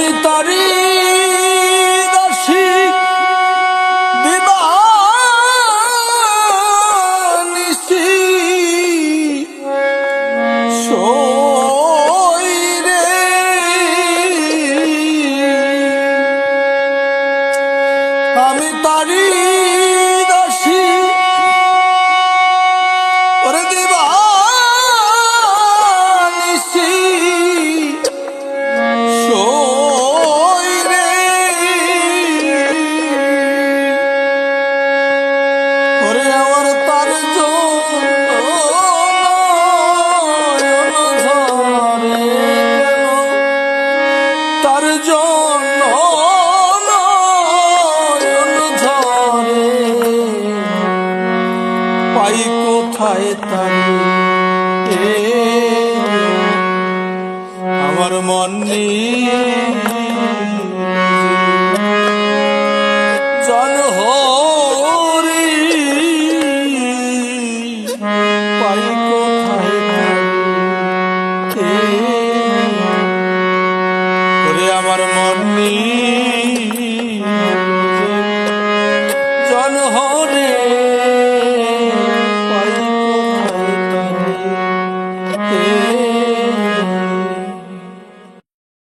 আমি তারি দাসী দিবানিসি সই রে। আমি তারি দাসী ওরে আমার তার তার জন্য পাই কোথায় তারে আমার মন আমার মন জল হরে